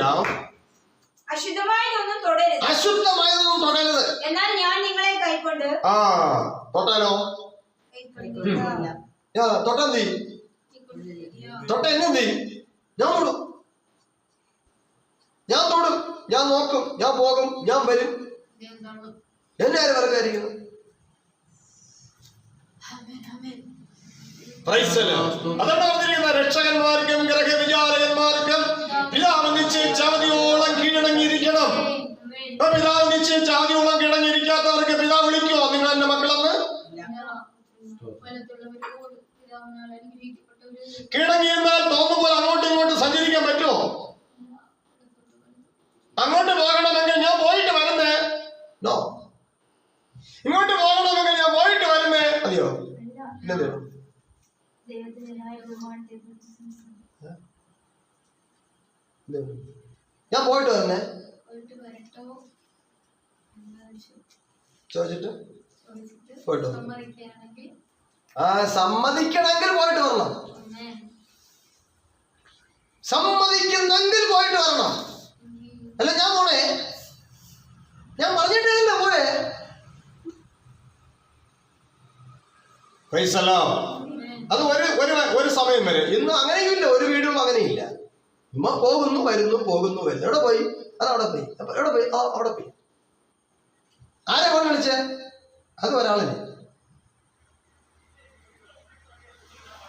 വായിക്കാം അശുദ്ധമായതൊന്നും തൊടരുത്. അശുദ്ധമായതൊന്നും തൊടരുത്. എന്നാൽ ഞാൻ നിങ്ങളെ കൈക്കൊണ്ട് ആ തൊട്ടാലോ? തൊട്ടെന്തി തൊട്ട എന്നെന്തി ഞാൻ തൊടും. ഞാൻ തൊടും. ഞാൻ നോക്കും. ഞാൻ പോകും. ഞാൻ വരും. എന്നെ ആര് വരക്കായിരിക്കുന്നു അതാണ് പറഞ്ഞിരിക്കുന്ന രക്ഷകന്മാർക്കും ഗ്രഹവിചാരകന്മാർക്കും പിതാവ് നിശ്ചയിച്ച അവധിയോളം കീഴടങ്ങിയിരിക്കണം. പിതാവ് നിശ്ചയിച്ച അവധിയോളം കീഴടങ്ങിയിരിക്കാത്തവർക്ക് പിതാവ് വിളിക്കുമോ നിങ്ങൾ എന്റെ മക്കളെന്ന്? കീഴടങ്ങിയിരുന്നാൽ തോന്നുമ്പോൾ അങ്ങോട്ടും ഇങ്ങോട്ടും സഞ്ചരിക്കാൻ പറ്റുമോ അങ്ങോട്ട് പോകണമെങ്കിൽ ഞാൻ പോയിട്ട് വരുന്നേ. നോ. ഇങ്ങോട്ട് പോകണമെങ്കിൽ ഞാൻ പോയിട്ട് വരുന്നേ. അതെയോ? ഇല്ലെന്തോ ഞാൻ പോയിട്ട് വരണേ. ചോദിച്ചിട്ട്? പോയിട്ട്. ആ സമ്മതിക്കണമെങ്കിൽ പോയിട്ട് വരണം സമ്മതിക്കുന്നെങ്കിൽ പോയിട്ട് വരണം. അല്ല ഞാൻ പോണേ. ഞാൻ പറഞ്ഞിട്ടില്ല പൈസലാം അത് ഒരു ഒരു ഒരു സമയം വരെ. ഇന്ന് അങ്ങനെയില്ല ഒരു വീടും അങ്ങനെയില്ല. ഉമ്മ പോകുന്നു വരുന്നു പോകുന്നു വരുന്നു. എവിടെ പോയി? അത് അവിടെ പോയി. അപ്പൊ എവിടെ പോയി? ആ അവിടെ പോയി. ആരെ ഫോൺ വിളിച്ചേ? അത് ഒരാളിന്.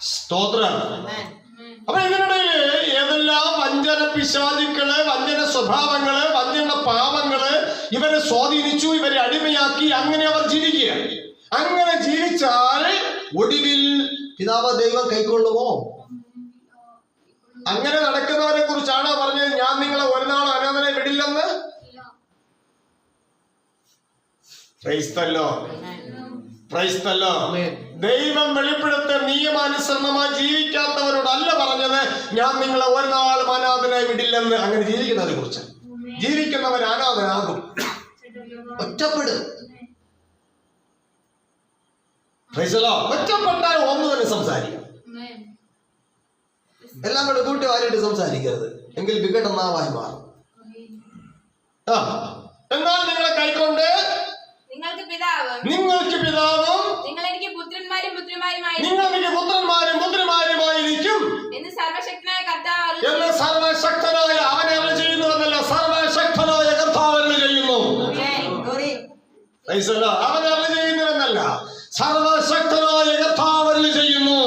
സ്തോത്രം അപ്പൊ ഇതിനിടയിൽ ഏതെല്ലാം വഞ്ചന പിശാചുക്കൾ വഞ്ചന സ്വഭാവങ്ങൾ വഞ്ചന പാപങ്ങൾ ഇവരെ സ്വാധീനിച്ചു ഇവരെ അടിമയാക്കി അങ്ങനെ അവർ ജീവിക്കുക. അങ്ങനെ ജീവിച്ചാൽ ഒടുവിൽ പിതാവ് ദൈവം കൈക്കൊള്ളുമോ? അങ്ങനെ നടക്കുന്നവരെ കുറിച്ചാണ് പറഞ്ഞത്? ഞാൻ നിങ്ങളെ ഒരു നാൾ അനാഥനെ വിടില്ലെന്ന്? ക്രൈസ്തല്ലോ ക്രൈസ്തല്ലോ ദൈവം വെളിപ്പെടുത്ത നിയമാനുസരണമായി ജീവിക്കാത്തവരോടല്ല പറഞ്ഞത് ഞാൻ നിങ്ങളെ ഒരു നാൾ അനാഥനായി വിടില്ലെന്ന്. അങ്ങനെ ജീവിക്കുന്നതിനെ കുറിച്ച്. ജീവിക്കുന്നവർ അനാഥനാകും. ഒറ്റപ്പെടും. ഒറ്റപ്പെട്ടാൽ ഒന്ന് തന്നെ സംസാരിക്കാം. എല്ലാം കൂടെ കൂട്ടി വാരിയിട്ട് സംസാരിക്കരുത്. എങ്കിൽ വികടനാവായി മാറും. ആ എന്നാൽ നിങ്ങളെ കൈക്കൊണ്ട് നിങ്ങൾക്ക് പിതാവും. നിങ്ങൾക്ക് പിതാവും നിങ്ങൾ എനിക്ക് പുത്രന്മാരും പുത്രിമാരുമായി പുത്രന്മാരും പുത്രിമാരുമായിരിക്കും എന്ന് സർവശക്തനായ കർത്താവ് എന്ന് സർവശക്തനായ അവനെ സർവശക്തനായ കർത്താവ് എന്ന് ചെയ്യുന്നു. the അവൻ അരുളി ചെയ്യുന്നു എന്നല്ല സർവശക്തനായ കർത്താവ് അരുളി ചെയ്യുന്നു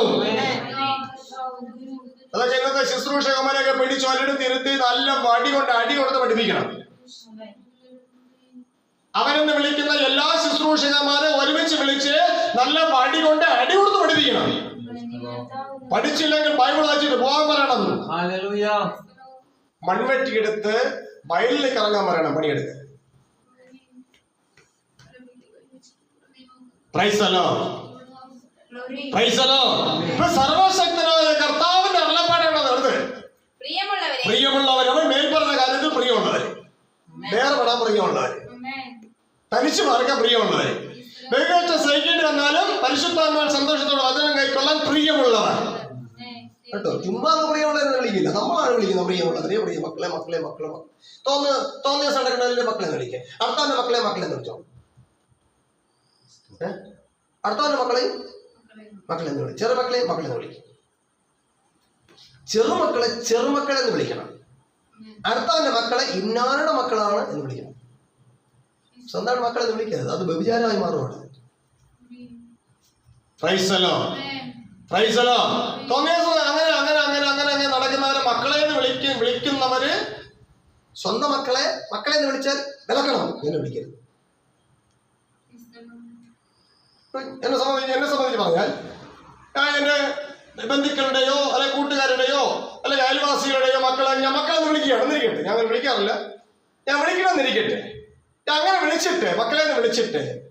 അതൊക്കെ ഇന്നത്തെ ശുശ്രൂഷകന്മാരെയൊക്കെ പിടിച്ചു ഒരിടത്ത് ഇരുത്തി നല്ല വടി കൊണ്ട് അടി കൊടുത്ത് പഠിപ്പിക്കണം. അവനെന്ന് വിളിക്കുന്ന എല്ലാ ശുശ്രൂഷകന്മാരെ ഒരുമിച്ച് വിളിച്ച് നല്ല വടി കൊണ്ട് അടി കൊടുത്ത് പഠിപ്പിക്കണം. പഠിച്ചില്ലെങ്കിൽ ബൈബിൾ വായിച്ചിട്ട് പോകാൻ പറയണം. മൺവെട്ടി മൺവെട്ടിയെടുത്ത് വയലിലേക്ക് ഇറങ്ങാൻ പറയണം പണിയെടുത്ത്. പ്രൈസ് പ്രൈസലോ ഇപ്പൊ സർവശക്തനായ കർത്താവിന്റെ അരുളപ്പാടാണ് പ്രിയമുള്ളവരെ. പ്രിയമുള്ളവർ അവൻ മേൽപ്പറഞ്ഞ കാര്യത്തിൽ പ്രിയമുള്ളവര്. വേർപെടാൻ പ്രിയമുള്ളവര്. തനിച്ചു മാർക്കാൻ പ്രിയമുള്ളവര്. ബഹുകഷ്ട സഹിക്കേണ്ടി വന്നാലും പരിശുദ്ധാത്മാൻ സന്തോഷത്തോടെ വചനം കൈക്കൊള്ളാൻ പ്രിയമുള്ളവർ. കേട്ടോ ചുമ്മാ പ്രിയമുള്ളവരെ വിളിക്കില്ല. നമ്മളാണ് വിളിക്കുന്നത് പ്രിയമുള്ളവരെ. പ്രിയ മക്കളെ മക്കളെ മക്കളെ തോന്ന് തോന്നിയ സംഘടനകളിലെ മക്കളെ വിളിക്കുക അടുത്തവന്റെ മക്കളെ മക്കളെ എന്ന് വിളിച്ചോ? അടുത്തവന്റെ മക്കളെയും മക്കളെ എന്ന് വിളിക്കും ചെറുമക്കളെ മക്കളെന്ന് വിളിക്കും. ചെറുമക്കളെ ചെറുമക്കളെ എന്ന് വിളിക്കണം. അടുത്തവന്റെ മക്കളെ ഇന്നാരുടെ മക്കളാണ് എന്ന് വിളിക്കണം. സ്വന്തം മക്കളെ എന്ന് വിളിക്കരുത്. അത് വ്യഭിചാരമായി മാറുവാണ്. പ്രൈസലോ പ്രൈസലോ തോന്നിയ അങ്ങനെ അങ്ങനെ അങ്ങനെ അങ്ങനെ അങ്ങനെ നടക്കുന്നവരെ മക്കളെ എന്ന് വിളിക്ക വിളിക്കുന്നവര് സ്വന്തം മക്കളെ മക്കളെ എന്ന് വിളിച്ചാൽ വിലക്കണം എന്ന് വിളിക്കരുത്. എന്നെ സംബന്ധിച്ച് എന്നെ സംബന്ധിച്ച് പറഞ്ഞാൽ ഞാൻ എന്റെ ബന്ധുക്കളുടെയോ അല്ലെ കൂട്ടുകാരുടെയോ അല്ലെ അയൽവാസികളുടെയോ മക്കളെ ഞാൻ മക്കളെന്ന് വിളിക്കുകയാണ് എന്നിരിക്കട്ടെ ഞാൻ വിളിക്കാറില്ല. ഞാൻ വിളിക്കണമെന്നിരിക്കട്ടെ ഞാൻ അങ്ങനെ വിളിച്ചിട്ട് മക്കളെ എന്ന് വിളിച്ചിട്ട്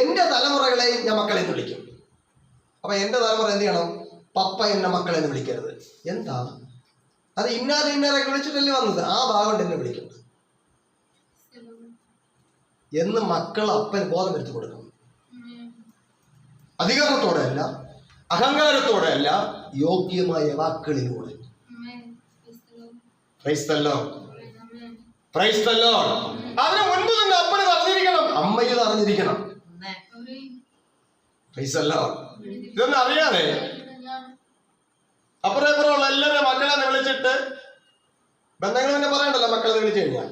എന്റെ തലമുറകളെ ഞാൻ മക്കളെ എന്ന് വിളിക്കും. അപ്പൊ എന്റെ തലമുറ എന്ത് ചെയ്യണം? പപ്പ എന്നെ മക്കളെ എന്ന് വിളിക്കരുത്. എന്താ? അത് ഇന്നാരെ ഇന്നാരൊക്കെ വിളിച്ചിട്ടല്ലേ വന്നത്. ആ ഭാഗം എന്നെ വിളിക്കുന്നത് എന്ന് മക്കൾ അപ്പൻ ബോധം വരുത്തി കൊടുക്കണം. അധികാരത്തോടെ അല്ല അഹങ്കാരത്തോടെ അല്ല യോഗ്യമായ വാക്കുകളിലൂടെ അതിന് മുൻപ് തന്നെ അപ്പന് അറിഞ്ഞിരിക്കണം. അമ്മയിൽ അറിഞ്ഞിരിക്കണം. ഇതൊന്നും അറിയാതെ അപ്പുറം ഇപ്പുറമുള്ള എല്ലാവരും മക്കളെ വിളിച്ചിട്ട് ബന്ധങ്ങൾ തന്നെ പറയണ്ടല്ലോ മക്കളെ വിളിച്ചു കഴിഞ്ഞാൽ.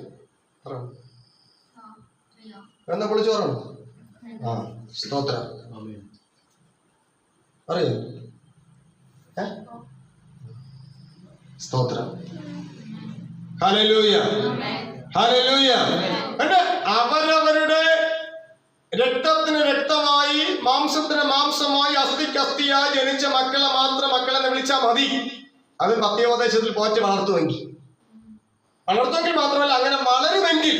പറഞ്ഞു വിളിച്ചു പറഞ്ഞു ആ സ്തോത്രം. പറയൂ? സ്തോത്രം. ഹലലൂയ ഹലലൂയ? അവരവരുടെ രക്തത്തിന് രക്തമായി മാംസത്തിന് മാംസമായി അസ്ഥിക്ക് അസ്ഥിയായി ജനിച്ച മക്കളെ മാത്രം മക്കളെ വിളിച്ചാൽ മതി. അത് പത്തിയോപദേശത്തിൽ പോറ്റി വളർത്തുമെങ്കിൽ. വളർത്തുമെങ്കിൽ മാത്രമല്ല അങ്ങനെ വളരുമെങ്കിൽ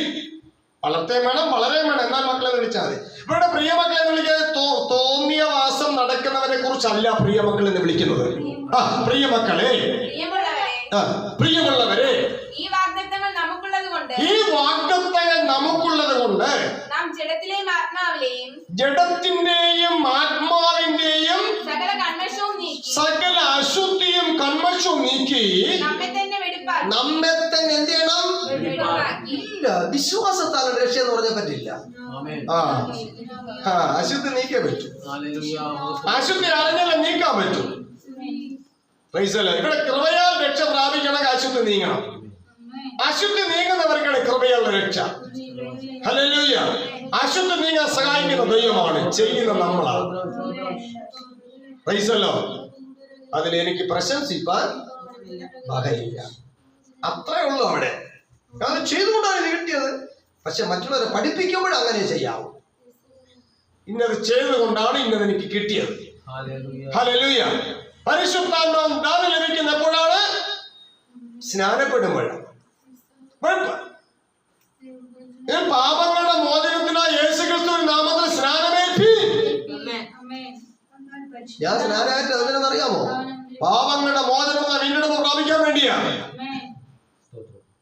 വളർത്തേം വേണം വളരെയും വേണം. എന്നാൽ മക്കളെ വിളിച്ചാൽ മതി. ഇവിടെ പ്രിയ മക്കളെ വിളിക്കാതെ തോന്നിയ വാസം നടക്കുന്നവരെ കുറിച്ചല്ല പ്രിയ മക്കൾ എന്ന് വിളിക്കുന്നത്. ആ പ്രിയ മക്കളെ. പ്രിയമുള്ളവരെ. ഈ വാഗ്ദത്തങ്ങൾ നമുക്കുള്ളത് കൊണ്ട് നാം ജഡത്തിലെയും ആത്മാവിലെയും ജഡത്തിന്റെയും ആത്മാവിന്റെയും സകല കൺമഷവും നീക്കി സകല അശുദ്ധിയും കന്മഷവും നീക്കി നമ്മെ നമ്മെ തന്നെ എന്ത് ചെയ്യണം? ഇല്ല വിശ്വാസത്താൽ രക്ഷ എന്ന് പറഞ്ഞാൽ പറ്റില്ല. ആ. ആ അശുദ്ധി നീക്കേ പറ്റൂ. അശുദ്ധി അറിഞ്ഞാലും നീക്കാൻ പറ്റും. പൈസ ഇവിടെ കൃപയാൽ രക്ഷ പ്രാപിക്കണമെങ്കിൽ അശുദ്ധി നീങ്ങണം. അശുദ്ധി നീങ്ങുന്നവർക്കാണ് കൃപയാൽ രക്ഷ. ഹല്ലേലൂയ അശുദ്ധി നീങ്ങാൻ സഹായിക്കുന്ന ദൈവമാണ് ചെയ്യുന്ന നമ്മളാണ്. പ്രൈസല്ലോ അതിൽ എനിക്ക് പ്രശംസിപ്പാൻ വകയില്ല. അത്രേ ഉള്ളൂ അവിടെ. കാരണം ചെയ്തുകൊണ്ടാണ് ഇത് കിട്ടിയത്. പക്ഷെ മറ്റുള്ളവരെ പഠിപ്പിക്കുമ്പോൾ അങ്ങനെ ചെയ്യാവൂ. ഇന്നത് ചെയ്തുകൊണ്ടാണ് ഇന്നത് എനിക്ക് കിട്ടിയത്. ഹല്ലേലൂയ പരിശുദ്ധാത്മാവ് ദാനം ലഭിക്കുന്ന എപ്പോഴാണ് സ്നാനപ്പെടുമ്പോഴാണ് പാപങ്ങളുടെ മോചനത്തിനായി യേശു ക്രിസ്തു നാമത്തിൽ സ്നാനമേറ്റി ഞാൻ സ്നാനമായിട്ട് അതിനെന്നറിയാമോ അറിയാമോ? പാപങ്ങളുടെ മോചനം വീണ്ടെടുപ്പ് പ്രാപിക്കാൻ വേണ്ടിയാ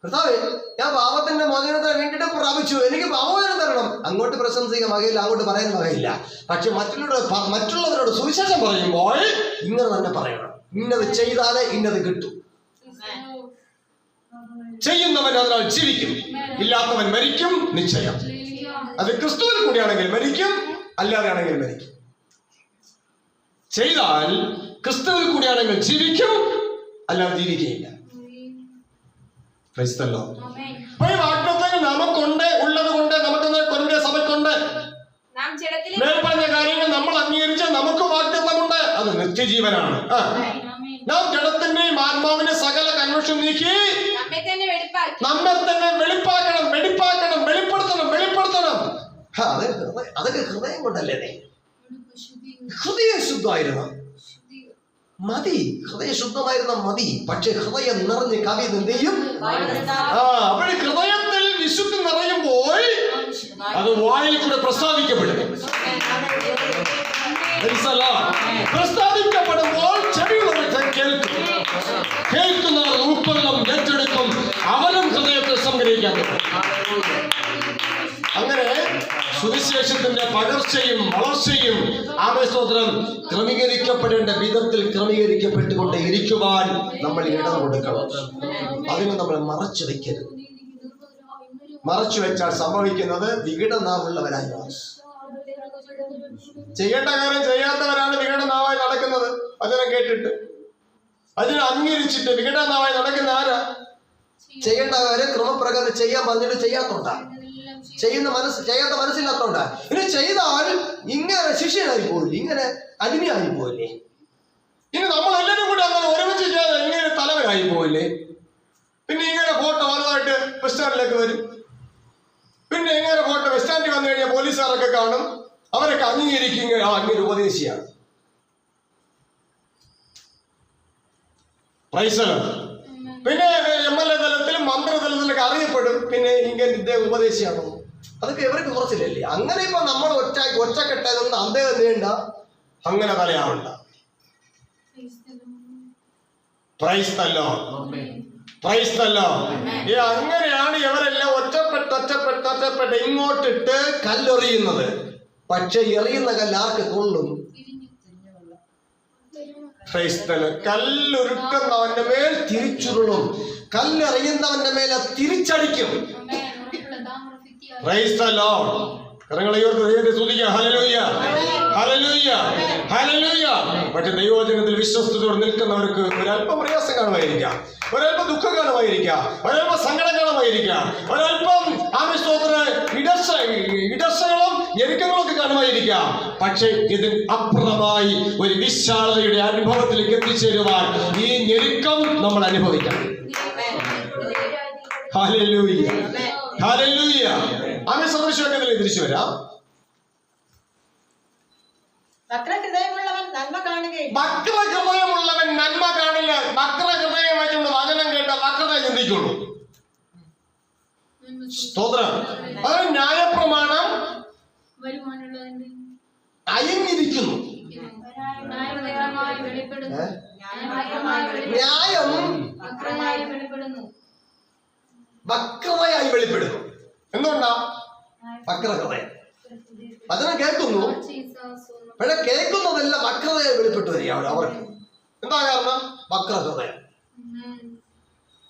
കർത്താവേ ഞാൻ പാപത്തിന്റെ മോചനത്തെ വേണ്ടിയിട്ട് പ്രാപിച്ചു. എനിക്ക് പാപമോചനം തരണം. അങ്ങോട്ട് പ്രശംസിക്കാൻ വകയില്ല അങ്ങോട്ട് പറയാൻ വകയില്ല പക്ഷെ മറ്റുള്ളവരോട് മറ്റുള്ളവരോട് സുവിശേഷം പറയുമ്പോൾ ഇങ്ങനെ തന്നെ പറയണം. ഇന്നത് ചെയ്താലേ ഇന്നത് കിട്ടും. ചെയ്യുന്നവൻ അതിനാൽ ജീവിക്കും. ഇല്ലാത്തവൻ മരിക്കും. നിശ്ചയം. അത് ക്രിസ്തുവിൽ കൂടിയാണെങ്കിൽ മരിക്കും അല്ലാതെയാണെങ്കിൽ മരിക്കും. ചെയ്താൽ ക്രിസ്തുവിൽ കൂടിയാണെങ്കിൽ ജീവിക്കും അല്ലാതെ ജീവിക്കുകയില്ല. ക്രൈസ്തല്ലോ അപ്പൊ ഈ വാഗ്ദത്തങ്ങൾ നമുക്കുണ്ട് ഉള്ളത് കൊണ്ട് നമുക്ക് കൊറിന്ത്യ സഭയ്ക്കുണ്ട്. മേൽപ്പറഞ്ഞ കാര്യങ്ങൾ നമ്മൾ അംഗീകരിച്ച നമുക്ക് വാഗ്ദത്തമുണ്ട്. അത് നിത്യജീവനാണ്. നാം ജഡത്തിന്റെയും ആത്മാവിന്റെ സകല കൺവെൻഷൻ നീക്കി നമ്മെ തന്നെ വെളിപ്പാക്കണം വെളിപ്പാക്കണം വെളിപ്പെടുത്തണം വെളിപ്പെടുത്തണം. അതൊക്കെ ഹൃദയം കൊണ്ടല്ലേ? ഹൃദയം ശുദ്ധമായിരുന്നു മതി. ഹൃദയ ശുദ്ധമായിരുന്ന മതി. പക്ഷെ ഹൃദയം നിറഞ്ഞ് കവി എന്ത് ചെയ്യും? ആ അപ്പോൾ ഹൃദയത്തിൽ വിശുദ്ധി നിറയുമ്പോൾ അത് വായിൽ കൂടെ പ്രസ്താവിക്കപ്പെടും. പ്രസ്താവിക്കപ്പെടുമ്പോൾ ചെവിയുള്ളവർക്ക് കേൾക്കും. കേൾക്കുന്നവർ ഉൾക്കൊള്ളും ഏറ്റെടുക്കും അവനും ഹൃദയത്തെ സംഗ്രഹിക്കാൻ പറ്റും അങ്ങനെ വളർച്ചയും ആമേ ആവേശോദരം ക്രമീകരിക്കപ്പെടേണ്ട വിധത്തിൽ ക്രമീകരിക്കപ്പെട്ടുകൊണ്ട് ഇരിക്കുവാൻ നമ്മൾ ഇടം കൊടുക്കണം. അതിന് നമ്മൾ മറച്ചു വെക്കരുത്. മറച്ചു വെച്ചാൽ സംഭവിക്കുന്നത് വികടനാവുള്ളവരായി മാറും. ചെയ്യേണ്ട കാര്യം ചെയ്യാത്തവരാണ് വികടനാവായി നടക്കുന്നത്. വചനം കേട്ടിട്ട്. അതിനെ അംഗീകരിച്ചിട്ട് വികടനാവായി നടക്കുന്ന ആരാ? ചെയ്യേണ്ട കാര്യം ക്രമപ്രകാരം ചെയ്യാൻ പറഞ്ഞിട്ട് ചെയ്യാത്തോണ്ടാ. ചെയ്യുന്ന മനസ്സ് ചെയ്യാത്ത മനസ്സില്ലാത്തോണ്ടാ. ഇനി ചെയ്താൽ ശിഷ്യനായി പോയില്ലേ? ഇങ്ങനെ അടിമയായി പോയില്ലേ? ഇനി നമ്മൾ എല്ലാവരും കൂടി അങ്ങനെ ഒരുമിച്ച് ചെയ്യാതെ ഇങ്ങനെ തലവനായി പോയില്ലേ? പിന്നെ ഇങ്ങനെ ഫോട്ടോ വലുതായിട്ട് ബസ് സ്റ്റാൻഡിലേക്ക് വരും. പിന്നെ ഇങ്ങനെ ഫോട്ടോ ബസ് സ്റ്റാൻഡിൽ വന്നു കഴിഞ്ഞാൽ പോലീസുകാരൊക്കെ കാണും. അവരൊക്കെ അംഗീകരിക്കുക ആ അങ്ങനെ ഉപദേശിയാണ്. പിന്നെ എം എൽ എ തലത്തിലും മന്ത്രി തലത്തിലൊക്കെ അറിയപ്പെടും. പിന്നെ ഇങ്ങനെ ഇദ്ദേഹം ഉപദേശിയാണോ? അതൊക്കെ ഇവർക്ക് കുറച്ചില്ലല്ലേ? അങ്ങനെ ഇപ്പൊ നമ്മൾ ഒറ്റ ഒറ്റക്കെട്ടായതൊന്നും അദ്ദേഹം നീണ്ട അങ്ങനെ തലയാവണ്ട പ്രൈസ്തല്ലോ പ്രൈസ്തല്ലോ ഈ അങ്ങനെയാണ് ഇവരെല്ലാം ഒറ്റപ്പെട്ട് ഒറ്റപ്പെട്ട് ഒറ്റപ്പെട്ട് ഇങ്ങോട്ടിട്ട് കല്ലെറിയുന്നത്. പക്ഷെ എറിയുന്ന കല്ല് ആർക്ക് കൊള്ളും? ക്രൈസ്തല കല്ലുരുട്ടുന്നവന്റെ മേൽ തിരിച്ചുരുളും. കല്ലെറിയുന്നവന്റെ മേലെ തിരിച്ചടിക്കും. കരങ്ങളെ ഉയർത്തി ദൈവത്തെ സ്തുതിക്കുക ഹല്ലേലൂയ ഹല്ലേലൂയ ഹല്ലേലൂയ പക്ഷെ ദൈവവചനത്തിൽ വിശ്വസ്തയോട് നിൽക്കുന്നവർക്ക് ഒരല്പം പ്രയാസം കാണുമായിരിക്കാം ഒരല്പം ദുഃഖം കാണുമായിരിക്കാം ഒരല്പം സങ്കടം കാണുമായിരിക്കാം ഒരല്പം ആമിസ്തോത്ര ഇടർച്ച ഇടർച്ചകളും ഞെരുക്കങ്ങളും ഒക്കെ കാണുമായിരിക്കാം പക്ഷേ ഇതിന് അപ്പുറമായി ഒരു വിശാലതയുടെ അനുഭവത്തിലേക്ക് എത്തിച്ചേരുവാൻ ഈ ഞെരുക്കം നമ്മൾ അനുഭവിക്കണം. ഹല്ലേലൂയ ഹല്ലേലൂയ ആമേ സദൃശ്യവാക്യത്തിലേക്ക് തിരിച്ചു വരാം. വക്രഹൃദയമുള്ളവൻ നന്മ കാണില്ല. വക്രഹൃദയം വെച്ചുകൊണ്ട് വചനം കേട്ട വക്രത ചിന്തിക്കുള്ളൂ. സ്തോത്രം. അതൊരു ന്യായപ്രമാണം. അയഞ്ഞിരിക്കുന്നു. ന്യായം. വക്രമായി വെളിപ്പെടുന്നു. വക്രതയായി വെളിപ്പെടുന്നു. എന്തുകൊണ്ടാ? വക്രഹൃദയം വചനം കേൾക്കുന്നു. പക്ഷെ കേൾക്കുന്നതെല്ലാം വക്രതയായി വെളിപ്പെട്ടു വരികയാണ് അവർക്ക്. എന്താ കാരണം? വക്രഹൃദയം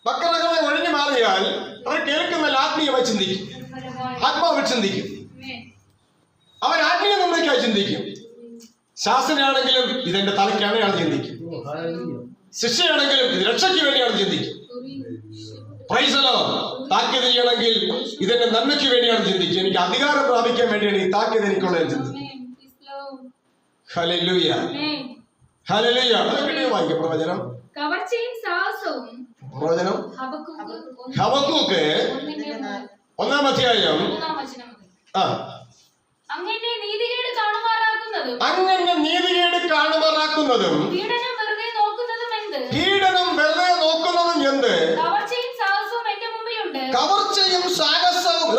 വക്രഹൃദയം ഒഴിഞ്ഞു മാറിയാൽ അവർ കേൾക്കുന്ന ആത്മീയമായി ചിന്തിക്കും. ആത്മാവ് ചിന്തിക്കും. അവർ ആത്മീയ നന്മയ്ക്കായി ചിന്തിക്കും. ശാസ്ത്രനാണെങ്കിലും ഇതെന്റെ തലയ്ക്കാണ് അയാൾ ചിന്തിക്കും. ശിക്ഷയാണെങ്കിലും ഇത് രക്ഷയ്ക്ക് വേണ്ടിയാണ് ചിന്തിക്കും. താക്കീത് ചെയ്യണമെങ്കിൽ ഇതെന്റെ നന്മയ്ക്ക് വേണ്ടിയാണ് ചിന്തിക്കുക എനിക്ക് അധികാരം പ്രാപിക്കാൻ വേണ്ടിയാണ് ഈ താക്കീത് എനിക്കുള്ളത് ചിന്തിക്കും ഹലലുയ ഹലലുയ അതൊക്കെ വായിക്കും പ്രവചനം. കവർച്ചയും സാഹസവും പ്രവചനം. ഹബക്കൂക്ക് ഒന്നാം അധ്യായം. ആ. അങ്ങനെ നീതികേട് കാണുമാറാക്കുന്നതും അങ്ങനെ നീതികേട് കാണുമാറാക്കുന്നതും പീഡനം വെറുതെ നോക്കുന്നതും എന്ത്? പീഡനം വെറുതെ നോക്കുന്നതും എന്ത് കവർച്ചയും സാഹസവും എന്റെ മുമ്പിലുണ്ട് കവർച്ചയും സാഹസവും.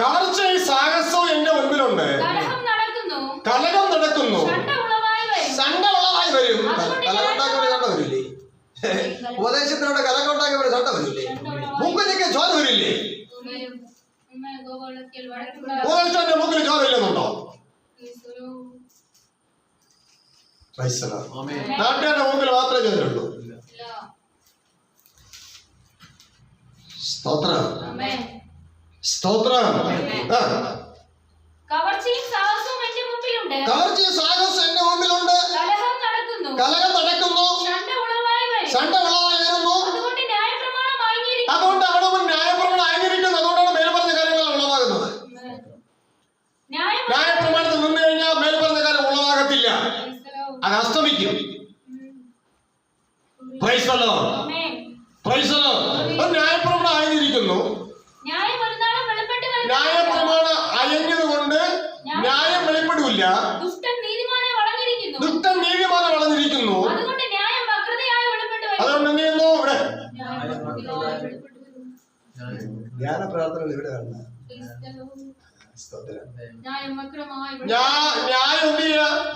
കവർച്ചയും സാഹസവും എന്റെ മുൻപിലുണ്ട്. നടക്കുന്നു. കലകം നടക്കുന്നു. സണ്ട ഉളവായി വരും. സണ്ട ഉള്ളതായി വരും. കലകം ഉണ്ടാക്കുമ്പോൾ ചണ്ട വരില്ലേ? ഉപദേശത്തിനോട് കലകം ഉണ്ടാക്കുമ്പോൾ ചണ്ട വരില്ലേ? മുമ്പിലേക്ക് ചോര വരില്ലേ? ഉപദേശത്തിന്റെ മൂക്കിന് ചോര ഇല്ലെന്നുണ്ടോ? നാട്ടുകാരുടെ മുമ്പിൽ മാത്രമേ ചോരുള്ളൂ സ്തോത്രം. സ്തോത്രം. കവർച്ചയും സാഹസവും എന്റെ മുമ്പിലുണ്ട്. കവർച്ചയും സാഹസം എന്റെ മുമ്പിലുണ്ട്. കലഹം നടക്കുന്നു. കലഹം നടക്കുന്നു. ചണ്ട ഉളവായി വരും ചണ്ട ഉള്ളതായി വരുന്നു അതുകൊണ്ട് ന്യായപ്രമാണം ആയിരിക്കും അതുകൊണ്ട് അവിടെ മുൻ ന്യായപ്രമാണം ആയിരിക്കുന്നത് അതുകൊണ്ടാണ് മേൽപ്പറഞ്ഞ കാര്യങ്ങൾ ഉളവാകുന്നത് ന്യായം ന്യായപ്രമാണത്തിൽ നിന്ന് കഴിഞ്ഞാൽ മേൽപ്പറഞ്ഞ കാര്യം ഉളവാകത്തില്ല അത് അസ്തമിക്കും പ്രൈസലോ പ്രൈസലോ അത് ന്യായപ്രമാണം ആയിരിക്കുന്നു ന്യായം ഒരു നാളും വെളിപ്പെട്ട് വരും ന്യായപ്രമാണം അയഞ്ഞത് കൊണ്ട് ന്യായം വെളിപ്പെടില്ല ദുഷ്ടൻ നീതിമാനെ വളഞ്ഞിരിക്കുന്നു ദുഷ്ടൻ നീതിമാനം വളഞ്ഞിരിക്കുന്നു അതുകൊണ്ട് ന്യായം വക്രതയായി വെളിപ്പെട്ട് വരും അതുകൊണ്ട് എന്ത് ചെയ്യുന്നു ഇവിടെ ന്യായം വക്രതയായി വെളിപ്പെട്ട് വരും. ധ്യാന പ്രാർത്ഥനകൾ ഇവിടെ കാണുന്നത് ന്യായം വക്രമായി ഞാ- ന്യായം എന്ത് ചെയ്യാ വക്രതയായി വെളിപ്പെട്ട്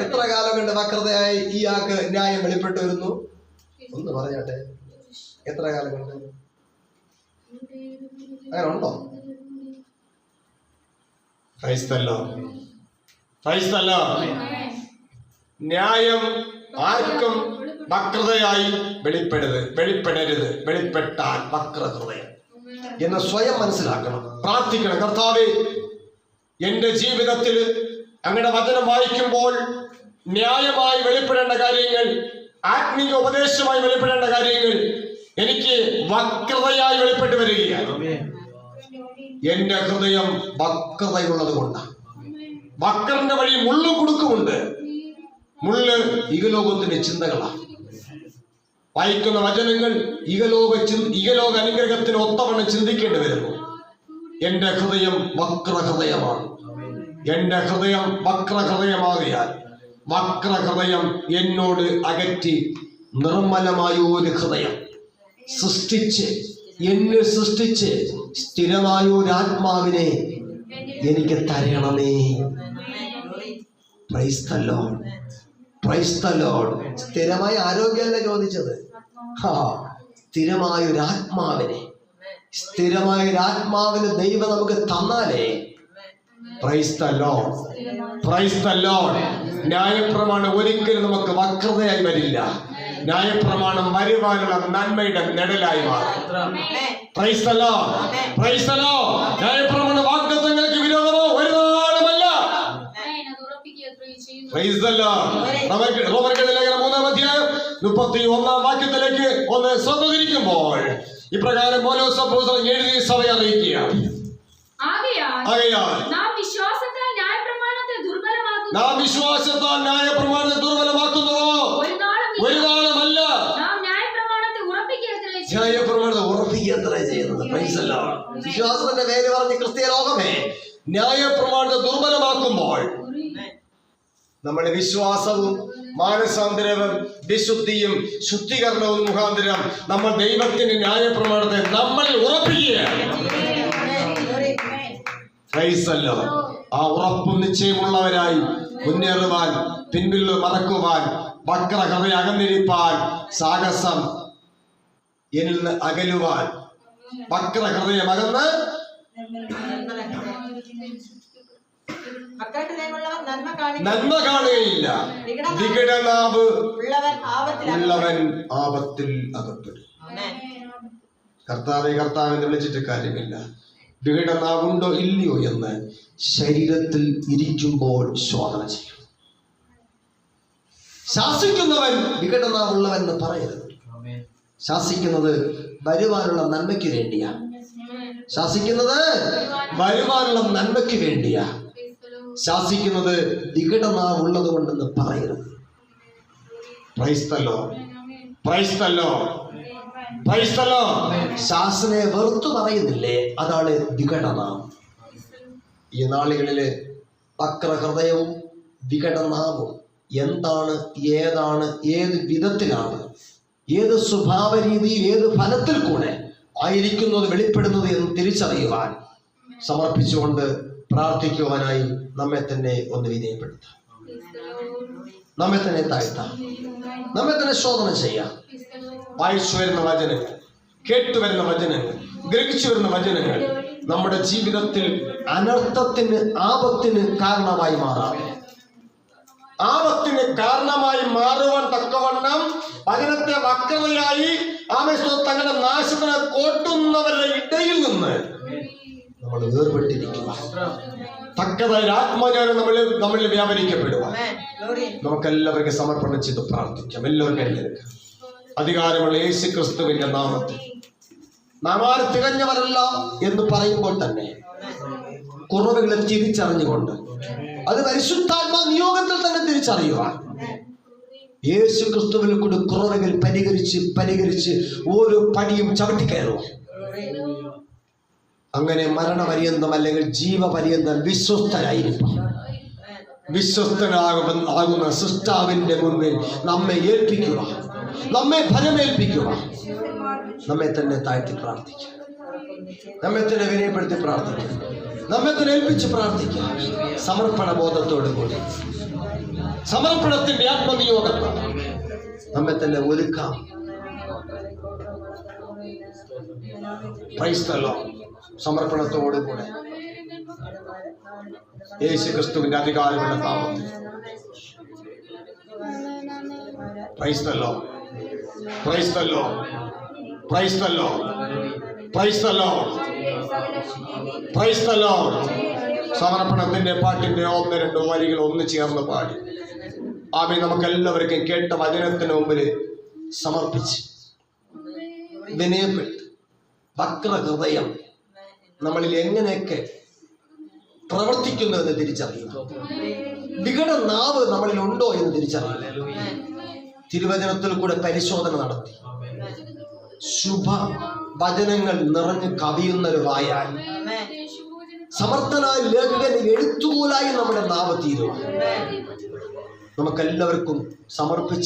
എത്ര കാലം കൊണ്ട് വക്രതയായി ഈ ആക്ക് ന്യായം വെളിപ്പെട്ടു വരുന്നു? ഒന്ന് പറഞ്ഞാട്ടെ. എത്ര കാലം കൊണ്ട്? അങ്ങനെ ഉണ്ടോ? ക്രൈസ്തല്ലോ. ക്രൈസ്തല്ലോ. ന്യായം ആർക്കും വക്രതയായി വെളിപ്പെടരുത്. വെളിപ്പെടരുത്. വെളിപ്പെട്ടാൽ വക്രഹൃദയം എന്ന് സ്വയം മനസ്സിലാക്കണം. പ്രാർത്ഥിക്കണം കർത്താവേ എന്റെ ജീവിതത്തിൽ അങ്ങയുടെ വചനം വായിക്കുമ്പോൾ ന്യായമായി വെളിപ്പെടേണ്ട കാര്യങ്ങൾ ആത്മീയ ഉപദേശമായി വെളിപ്പെടേണ്ട കാര്യങ്ങൾ എനിക്ക് വക്രതയായി വെളിപ്പെട്ട് വരികയാണ്. എന്റെ ഹൃദയം വക്രതയുള്ളത് കൊണ്ടാണ്. വക്രന്റെ വഴി മുള്ളു കൊടുക്കുമുണ്ട്. മുള്ള് ഇഹലോകത്തിന്റെ ചിന്തകളാണ്. വായിക്കുന്ന വചനങ്ങൾ ഇഹലോക ഇഹലോക അനുഗ്രഹത്തിന് ഒത്തവണ്ണം ചിന്തിക്കേണ്ടി വരുന്നു. എന്റെ ഹൃദയം വക്രഹൃദയമാണ്. എന്റെ ഹൃദയം വക്രഹൃദയമാകിയാൽ വക്രഹൃദയം എന്നോട് അകറ്റി നിർമ്മലമായ ഒരു ഹൃദയം സൃഷ്ടിച്ച് എന്നെ സൃഷ്ടിച്ച് സ്ഥിരമായ ഒരു ആത്മാവിനെ എനിക്ക് തരണമേ. Praise the Lord praise the Lord സ്ഥിരമായ ആരോഗ്യമല്ല ചോദിച്ചത്? സ്ഥിരമായ ഒരു ആത്മാവിനെ സ്ഥിരമായ ഒരു ആത്മാവിന് ദൈവം നമുക്ക് തന്നാലേ ന്യായപ്രമാണം ഒരിക്കലും നമുക്ക് വക്രതയായി വരില്ല. ന്യായപ്രമാണം വരുവാനുള്ള നന്മയുടെ നിഴലായി മാറും. ന്യായപ്രമാണ വാഗ്ദത്തങ്ങൾക്ക് വിരോധമോ? ഒരു നാളുമല്ല. മുപ്പത്തി ഒന്നാം വാക്യത്തിലേക്ക് ഒന്ന് ശ്രദ്ധ തിരിക്കുമ്പോൾ ഇപ്രകാരം ഓരോ അപ്പോസ്തലൻ എഴുതി സഭയെ അറിയിക്കുക ആകയാൽ നാം വിശ്വാസത്താൽ ന്യായപ്രമാണത്തെ ദുർബലമാക്കുന്നു. നാം വിശ്വാസത്താൽ ന്യായപ്രമാണത്തെ ദുർബലമാക്കുന്നുവോ ഒരു നാളുമല്ല. നാം ന്യായപ്രമാണത്തെ ഉറപ്പിക്കുക ന്യായപ്രമാണത്തെ ഉറപ്പിക്കുക ചെയ്യുന്നത്. Praise the Lord. വിശ്വാസത്തിന്റെ പേര് പറഞ്ഞ് ക്രിസ്തീയ ലോകമേ ന്യായപ്രമാണത്തെ ദുർബലമാക്കുമ്പോൾ നമ്മുടെ വിശ്വാസവും മാനസാന്തരവും വിശുദ്ധിയും ശുദ്ധീകരണവും മുഖാന്തരം നമ്മൾ ദൈവത്തിന്റെ ന്യായപ്രമാണത്തെ നമ്മൾ ഉറപ്പിക്കുകയാണ്. ആ ഉറപ്പും നിശ്ചയമുള്ളവരായി മുന്നേറുവാൻ പിൻപിൽ മറക്കുവാൻ വക്ര കഥ അകന്നിരിപ്പാൻ സാഹസം എന്നിൽ നിന്ന് അകലുവാൻ. വക്ര ഹൃദയം അകന്ന് നന്മ കാണുകയില്ല. വികടനാവ് ഉള്ളവൻ ആപത്തിൽ അകപ്പെടും. കർത്താവെ കർത്താവെന്ന് വിളിച്ചിട്ട് കാര്യമില്ല. വികടനാവുണ്ടോ ഇല്ലയോ എന്ന് ശരീരത്തിൽ ഇരിക്കുമ്പോൾ ശോധന ചെയ്യും ശാസിക്കുന്നവൻ വികടനാവുള്ളവൻ എന്ന് പറയരുത്. ശാസിക്കുന്നത് വരുവാനുള്ള നന്മയ്ക്ക് വേണ്ടിയാ. ശാസിക്കുന്നത് വരുവാനുള്ള നന്മയ്ക്ക് വേണ്ടിയാ. ശാസിക്കുന്നത് വികടനാവുള്ളത് കൊണ്ടെന്ന് പറയരുത്. പ്രൈസ്തല്ലോ പ്രൈസ്തല്ലോ പ്രൈസ്തല്ലോ ശാസനെ വെറുത്തു പറയുന്നില്ലേ? അതാണ് വികടനാം ഈ നാളുകളിൽ വക്രഹൃദയവും വികടനാവും എന്താണ് ഏതാണ് ഏത് വിധത്തിലാണ് ഏത് സ്വഭാവ രീതിയിൽ ഏത് ഫലത്തിൽ കൂടെ ആയിരിക്കുന്നത് വെളിപ്പെടുന്നത് എന്ന് തിരിച്ചറിയുവാൻ സമർപ്പിച്ചുകൊണ്ട് പ്രാർത്ഥിക്കുവാനായി നമ്മെ തന്നെ ഒന്ന് വിധേയപ്പെടുത്താം. നമ്മെ തന്നെ താഴ്ത്താം. നമ്മെ തന്നെ ശോധന ചെയ്യാം. വായിച്ചു വരുന്ന വചനങ്ങൾ കേട്ടു വരുന്ന വചനങ്ങൾ ഗ്രഹിച്ചു വരുന്ന വചനങ്ങൾ നമ്മുടെ ജീവിതത്തിൽ അനർത്ഥത്തിന് ആപത്തിന് കാരണമായി മാറാം. ആപത്തിന് കാരണമായി മാറുവാൻ തക്കവണ്ണം വചനത്തെ വക്രതയായി ആമേശ്വർ തങ്ങളുടെ നാശത്തിന് കോട്ടുന്നവരുടെ ഇടയിൽ നിന്ന് നമ്മൾ വേർപെട്ടിരിക്കുക തക്കതായ ആത്മജ്ഞാനം നമ്മൾ നമ്മളിൽ വ്യാപരിക്കപ്പെടുക നമുക്കെല്ലാവർക്കും സമർപ്പണം ചെയ്ത് പ്രാർത്ഥിക്കാം. എല്ലാവർക്കും എഴുന്നേൽക്കാം അധികാരമുള്ള യേശു ക്രിസ്തുവിന്റെ നാമത്തിൽ. നാം ആരും തികഞ്ഞവരല്ല എന്ന് പറയുമ്പോൾ തന്നെ കുറവുകളെ തിരിച്ചറിഞ്ഞുകൊണ്ട് അത് പരിശുദ്ധാത്മാ നിയോഗത്തിൽ തന്നെ തിരിച്ചറിയുക യേശു ക്രിസ്തുവിൽ കൂടി കുറവുകൾ പരിഹരിച്ച് പരിഹരിച്ച് ഓരോ പടിയും ചവിട്ടിക്കയറുക അങ്ങനെ മരണപര്യന്തം അല്ലെങ്കിൽ ജീവപര്യന്തം വിശ്വസ്തരായിരിക്കും. വിശ്വസ്തനാകുന്ന ആകുന്ന സൃഷ്ടാവിന്റെ മുന്നിൽ നമ്മെ ഏൽപ്പിക്കുക. നമ്മെ ഫലമേൽപ്പിക്കുക. നമ്മെ തന്നെ താഴ്ത്തി പ്രാർത്ഥിക്കുക. നമ്മെ തന്നെ വിനയപ്പെടുത്തി പ്രാർത്ഥിക്കുക. നമ്മെ തന്നെ ഏൽപ്പിച്ച് പ്രാർത്ഥിക്കുക. സമർപ്പണ ബോധത്തോടു കൂടി. സമർപ്പണത്തിന്റെ ആത്മനിയോഗം. നമ്മെ തന്നെ ഒരുക്കാം. ക്രൈസ്തലോ കൂടെ. യേശു ക്രിസ്തുവിന്റെ അധികാരമുള്ള താപത്തിൽ ക്രൈസ്തല്ലോ ക്രൈസ്തല്ലോ ക്രൈസ്തല്ലോ ക്രൈസ്തല്ലോ ക്രൈസ്തല്ലോ. സമർപ്പണത്തിന്റെ പാട്ടിന്റെ ഒന്ന് രണ്ട് വരികൾ ഒന്ന് ചേർന്ന് പാടി. ആമി നമുക്ക് എല്ലാവർക്കും കേട്ട വചനത്തിന് മുമ്പിൽ സമർപ്പിച്ച്. വിനയപ്പെട്ട്. വക്രഹൃദയം നമ്മളിൽ എങ്ങനെയൊക്കെ പ്രവർത്തിക്കുന്നു എന്ന് തിരിച്ചറിയും വികട നാവ് നമ്മളിൽ ഉണ്ടോ എന്ന് തിരിച്ചറിയും തിരുവചനത്തിൽ കൂടെ പരിശോധന നടത്തി. ശുഭ വചനങ്ങൾ നിറഞ്ഞു കവിയുന്ന ഒരു വായാൽ. സമർത്ഥനായ ലേഖകൻ എഴുത്തുപോലായി നമ്മുടെ നാവ് തീരുവാൻ നമുക്കെല്ലാവർക്കും സമർപ്പിച്ച്